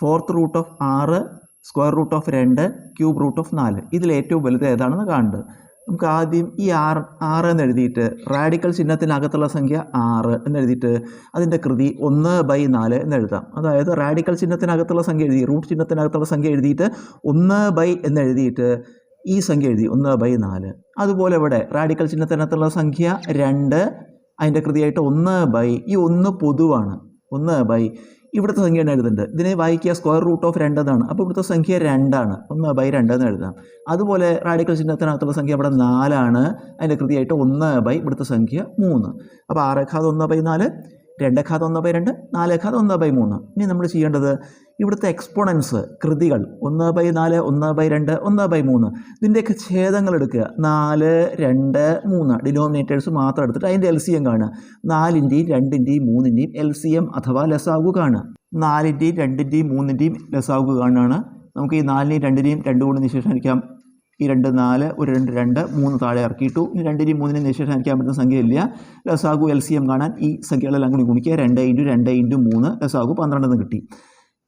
Fourth root of ആറ് square root of രണ്ട് cube root of നാല്. ഇതിൽ ഏറ്റവും വലുത് ഏതാണെന്ന് കാണുന്നത് നമുക്ക് ആദ്യം ഈ ആറ് ആറ് എന്ന് എഴുതിയിട്ട് റാഡിക്കൽ ചിഹ്നത്തിനകത്തുള്ള സംഖ്യ ആറ് എന്ന് എഴുതിയിട്ട് അതിന്റെ കൃതി ഒന്ന് ബൈ നാല് എന്ന് എഴുതാം. അതായത് റാഡിക്കൽ ചിഹ്നത്തിനകത്തുള്ള സംഖ്യ എഴുതി റൂട്ട് ചിഹ്നത്തിനകത്തുള്ള സംഖ്യ എഴുതിയിട്ട് ഒന്ന് ബൈ എന്ന് എഴുതിയിട്ട് ഈ സംഖ്യ എഴുതി ഒന്ന് ബൈ നാല്. അതുപോലെ ഇവിടെ റാഡിക്കൽ ചിഹ്നത്തിനകത്തുള്ള സംഖ്യ രണ്ട് അതിന്റെ കൃതിയായിട്ട് ഒന്ന് ബൈ. ഈ ഒന്ന് പൊതുവാണ്. ഒന്ന് ബൈ. ഇവിടുത്തെ സംഖ്യ തന്നെ എഴുതുന്നുണ്ട്. ഇതിനെ വായിക്കുക സ്ക്വയർ റൂട്ട് ഓഫ് രണ്ട് എന്നാണ്. അപ്പോൾ ഇവിടുത്തെ സംഖ്യ രണ്ടാണ്. ഒന്ന് ബൈ രണ്ട് എന്ന് എഴുതാം. അതുപോലെ റാഡിക്കൽ ചിഹ്നത്തിനകത്തുള്ള സംഖ്യ ഇവിടെ നാലാണ്. അതിന്റെ കൃതിയായിട്ട് ഒന്ന് ബൈ ഇവിടുത്തെ സംഖ്യ മൂന്ന്. അപ്പോൾ ആറേക്കാതെ ഒന്ന് ബൈ നാല്. രണ്ടേക്കാതെ ഒന്ന് ബൈ രണ്ട് നാല് നാലേക്കാതെ ഒന്ന് ബൈ മൂന്ന്. ഇനി നമ്മൾ ചെയ്യേണ്ടത് ഇവിടുത്തെ എക്സ്പോണൻസ് കൃതികൾ ഒന്ന് ബൈ നാല് ഒന്ന് ബൈ രണ്ട് ഒന്ന് ബൈ മൂന്ന്. ഇതിന്റെയൊക്കെ ഛേദങ്ങൾ എടുക്കുക നാല് രണ്ട് മൂന്ന്. ഡിനോമിനേറ്റേഴ്സ് മാത്രം എടുത്തിട്ട് അതിന്റെ എൽ സി എം കാണുക. നാലിന്റെയും രണ്ടിന്റെയും മൂന്നിന്റെയും എൽ സി എം അഥവാ ലസാഗു കാണുക. നാലിന്റെയും രണ്ടിന്റെയും മൂന്നിന്റെയും ലസാഗു കാണുകയാണ്. നമുക്ക് ഈ നാലിനെയും രണ്ടിനെയും രണ്ട് കൊണ്ട് നിശേഷണിക്കാം ഈ രണ്ട് നാല് ഒരു രണ്ട് രണ്ട് മൂന്ന് താഴെ ഇറക്കിയിട്ടു. ഇനി രണ്ടിനെയും മൂന്നിനെയും നിശേഷണിക്കാൻ പറ്റുന്ന സംഖ്യ ഇല്ല ലസാഗു എൽ സി എം കാണാൻ ഈ സംഖ്യകളെല്ലാം അങ്ങോട്ട് ഗുണിക്കുക. രണ്ട് ഇന്റു രണ്ട് ഇന്റു മൂന്ന് ലസാഗു പന്ത്രണ്ടെന്ന് കിട്ടി.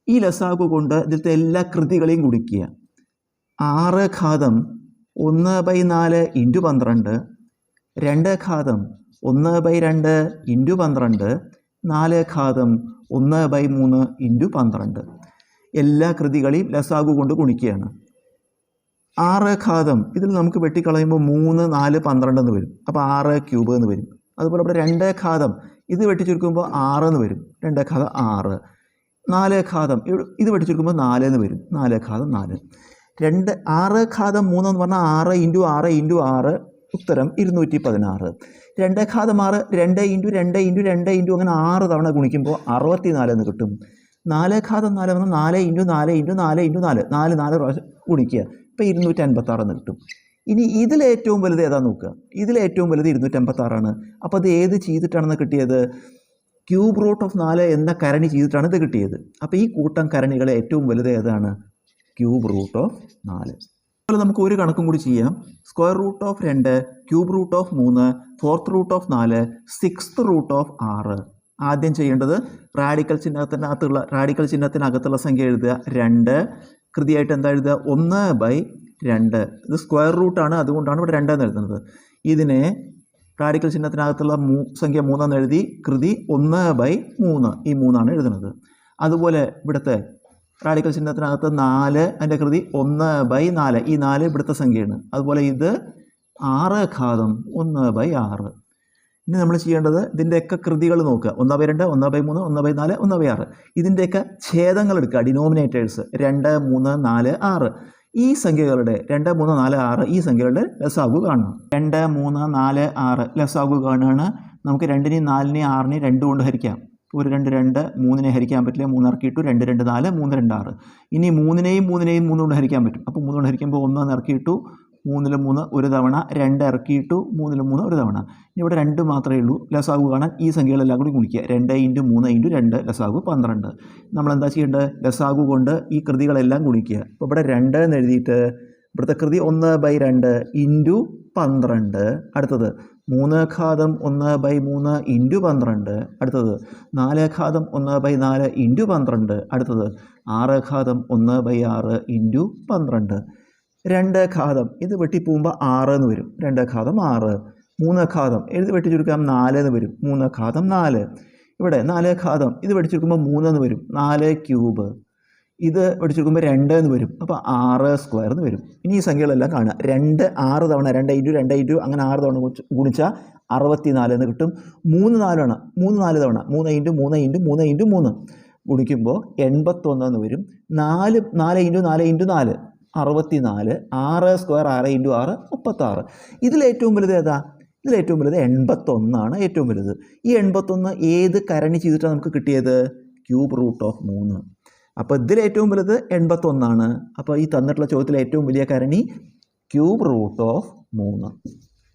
ഈ ലസാഗു കൊണ്ട് ഇതിലത്തെ എല്ലാ കൃതികളെയും ഗുണിക്കുക. ആറ് ഘാതം ഒന്ന് ബൈ നാല് ഇന്റു പന്ത്രണ്ട് രണ്ട് ഘാതം ഒന്ന് ബൈ രണ്ട് ഇന്റു പന്ത്രണ്ട് നാല് ഘാതം ഒന്ന് ബൈ മൂന്ന് ഇന്റു പന്ത്രണ്ട്. എല്ലാ കൃതികളെയും ലസാഗു കൊണ്ട് ഗുണിക്കുകയാണ്. ആറ് ഘാതം. ഇതിൽ നമുക്ക് വെട്ടിക്കളയുമ്പോൾ മൂന്ന് നാല് പന്ത്രണ്ട് എന്ന് വരും. അപ്പോൾ ആറ് ക്യൂബ് എന്ന് വരും. അതുപോലെ ഇവിടെ രണ്ട് ഘാതം. ഇത് വെട്ടിച്ചുരുക്കുമ്പോൾ ആറ് എന്ന് വരും. രണ്ട് ഘാതം ആറ്. നാല് ഘാതം. ഇത് വെട്ടിച്ചുരുക്കുമ്പോൾ നാല് എന്ന് വരും. നാല് ഘാതം നാല്. രണ്ട് ആറ് ഘാതം മൂന്ന് എന്ന് പറഞ്ഞാൽ ആറ് ഇന്റു ആറ് ഇന്റു ആറ്. ഉത്തരം ഇരുന്നൂറ്റി പതിനാറ്. രണ്ട് ഘാതം ആറ് രണ്ട് ഇന്റു രണ്ട് ഇന്റു രണ്ട് ഇന്റു അങ്ങനെ ആറ് തവണ ഗുണിക്കുമ്പോൾ അറുപത്തി നാല് എന്ന് കിട്ടും. നാല് ഘാതം നാല് പറഞ്ഞാൽ നാല് ഇന്റു നാല് ഇന്റു നാല് ഇന്റു നാല്. നാല് നാല് പ്രാവശ്യം ഗുണിക്കുക. ഇപ്പോൾ ഇരുന്നൂറ്റി അൻപത്താറ് എന്ന് കിട്ടും. ഇനി ഇതിലേറ്റവും വലുത് ഏതാ നോക്കുക? ഇതിലേറ്റവും വലുത് ഇരുന്നൂറ്റി അമ്പത്താറാണ് അപ്പോൾ അത് ഏത് ചെയ്തിട്ടാണെന്ന് കിട്ടിയത്? ക്യൂബ് റൂട്ട് ഓഫ് നാല് എന്ന കരണി ചെയ്തിട്ടാണ് ഇത് കിട്ടിയത്. അപ്പോൾ ഈ കൂട്ടം കരണികളെ ഏറ്റവും വലുത് ഏതാണ്? ക്യൂബ് റൂട്ട് ഓഫ് നാല്. അതുപോലെ നമുക്ക് ഒരു കണക്കും കൂടി ചെയ്യാം. സ്ക്വയർ റൂട്ട് ഓഫ് രണ്ട് ക്യൂബ് റൂട്ട് ഓഫ് മൂന്ന് ഫോർത്ത് റൂട്ട് ഓഫ് നാല് സിക്സ്ത് റൂട്ട് ഓഫ് ആറ്. ആദ്യം ചെയ്യേണ്ടത് റാഡിക്കൽ ചിഹ്നത്തിനകത്തുള്ള റാഡിക്കൽ ചിഹ്നത്തിനകത്തുള്ള സംഖ്യ എഴുതുക. രണ്ട് കൃതിയായിട്ട് എന്താ എഴുതുക? ഒന്ന് ബൈ രണ്ട്. ഇത് സ്ക്വയർ റൂട്ടാണ് അതുകൊണ്ടാണ് ഇവിടെ രണ്ടെന്ന് എഴുതുന്നത്. ഇതിനെ റാഡിക്കൽ ചിഹ്നത്തിനകത്തുള്ള മൂ സംഖ്യ മൂന്നെന്ന് എഴുതി കൃതി ഒന്ന് ബൈ മൂന്ന്. ഈ മൂന്നാണ് എഴുതുന്നത്. അതുപോലെ ഇവിടുത്തെ റാഡിക്കൽ ചിഹ്നത്തിനകത്ത് നാല് അതിന്റെ കൃതി ഒന്ന് ബൈ നാല്. ഈ നാല് ഇവിടുത്തെ സംഖ്യയാണ്. അതുപോലെ ഇത് ആറ് ഘാതം ഒന്ന് ബൈ ആറ്. ഇനി നമ്മൾ ചെയ്യേണ്ടത് ഇതിന്റെയൊക്കെ കൃതികൾ നോക്കുക. ഒന്ന് ബൈ രണ്ട് ഒന്ന് ബൈ മൂന്ന് ഒന്ന് ബൈ നാല് ഒന്ന് ബൈ ആറ്. ഇതിന്റെയൊക്കെ ഛേദങ്ങൾ എടുക്കുക. ഡിനോമിനേറ്റേഴ്സ് രണ്ട് മൂന്ന് നാല് ആറ്. ഈ സംഖ്യകളുടെ രണ്ട് മൂന്ന് നാല് ആറ് ഈ സംഖ്യകളുടെ ലസാഗു കാണണം. രണ്ട് മൂന്ന് നാല് ആറ് ലസാഗു കാണുകയാണ്. നമുക്ക് രണ്ടിനെയും നാലിനെയും ആറിനെയും രണ്ട് കൊണ്ട് ഹരിക്കാം. ഒരു രണ്ട് രണ്ട് മൂന്നിനെ ഹരിക്കാൻ പറ്റില്ല. മൂന്ന് ഇറക്കിയിട്ടു രണ്ട് രണ്ട് നാല് മൂന്ന് രണ്ട് ആറ്. ഇനി മൂന്നിനെയും മൂന്നിനെയും മൂന്ന് കൊണ്ട് ഹരിക്കാൻ പറ്റും. അപ്പോൾ മൂന്ന് കൊണ്ട് ഹരിക്കുമ്പോൾ ഒന്ന് ഇറക്കിയിട്ടു മൂന്നിൽ മൂന്ന് ഒരു തവണ രണ്ട് ഇറക്കിയിട്ടു മൂന്നിൽ മൂന്ന് ഒരു തവണ. ഇനി ഇവിടെ രണ്ട് മാത്രമേ ഉള്ളൂ. ലസാഗു കാണാൻ ഈ സംഖ്യകളെല്ലാം കൂടി ഗുണിക്കുക. രണ്ട് ഇന്റു മൂന്ന് ഇന്റു രണ്ട് ലസാഗു പന്ത്രണ്ട്. നമ്മൾ എന്താ ചെയ്യേണ്ടത്? ലസാഗു കൊണ്ട് ഈ കൃതികളെല്ലാം ഗുണിക്കുക. അപ്പോൾ ഇവിടെ രണ്ട് എന്ന് എഴുതിയിട്ട് ഇവിടുത്തെ കൃതി ഒന്ന് ബൈ രണ്ട് ഇന്റു പന്ത്രണ്ട്. അടുത്തത് മൂന്ന് ഘാതം ഒന്ന് ബൈ മൂന്ന് ഇന്റു പന്ത്രണ്ട്. അടുത്തത് നാല് ഘാതം ഒന്ന് ബൈ നാല് ഇന്റു പന്ത്രണ്ട്. അടുത്തത് ആറ് ഘാതം ഒന്ന് ബൈ ആറ് ഇന്റു പന്ത്രണ്ട്. രണ്ട് ഘാതം. ഇത് വെട്ടിപ്പോകുമ്പോൾ ആറ് എന്ന് വരും. രണ്ട് ഘാതം ആറ്. മൂന്ന് ഘാതം. എഴുതി വെട്ടി ചുരുക്കാം നാല് എന്ന് വരും. മൂന്ന് ഘാതം നാല്. ഇവിടെ നാല് ഘാതം. ഇത് വെട്ടി ചുരുക്കുമ്പോൾ മൂന്ന് എന്ന് വരും. നാല് ക്യൂബ്. ഇത് വെടിച്ചെടുക്കുമ്പോൾ രണ്ട് എന്ന് വരും. അപ്പോൾ ആറ് സ്ക്വയർ എന്ന് വരും. ഇനി ഈ സംഖ്യകളെല്ലാം കാണുക. രണ്ട് ആറ് തവണ രണ്ട് ഇന്റു രണ്ട് ഇന്റു അങ്ങനെ ആറ് തവണ ഗുണിച്ച് ഗുണിച്ചാൽ അറുപത്തി നാല് എന്ന് കിട്ടും. മൂന്ന് നാലാണ് മൂന്ന് നാല് തവണ. മൂന്ന് ഇന്റു മൂന്ന് ഇന്റു മൂന്ന് ഇന്റു മൂന്ന് ഗുണിക്കുമ്പോൾ എൺപത്തൊന്ന് എന്ന് വരും. നാല് നാല് ഇന്റു നാല് ഇന്റു നാല്. അറുപത്തി നാല് ആറ് സ്ക്വയർ ആറ് ഇന്റു ആറ് മുപ്പത്താറ്. ഇതിലേറ്റവും വലുത് ഏതാ? ഇതിലേറ്റവും വലുത് എൺപത്തൊന്നാണ് ഏറ്റവും വലുത്. ഈ എൺപത്തൊന്ന് ഏത് കരണി ചെയ്തിട്ടാണ് നമുക്ക് കിട്ടിയത്? ക്യൂബ് റൂട്ട് ഓഫ് മൂന്ന്. അപ്പോൾ ഇതിലേറ്റവും വലുത് എൺപത്തൊന്നാണ്. അപ്പോൾ ഈ തന്നിട്ടുള്ള ചോദ്യത്തിലെ ഏറ്റവും വലിയ കരണി ക്യൂബ് റൂട്ട് ഓഫ് മൂന്ന്.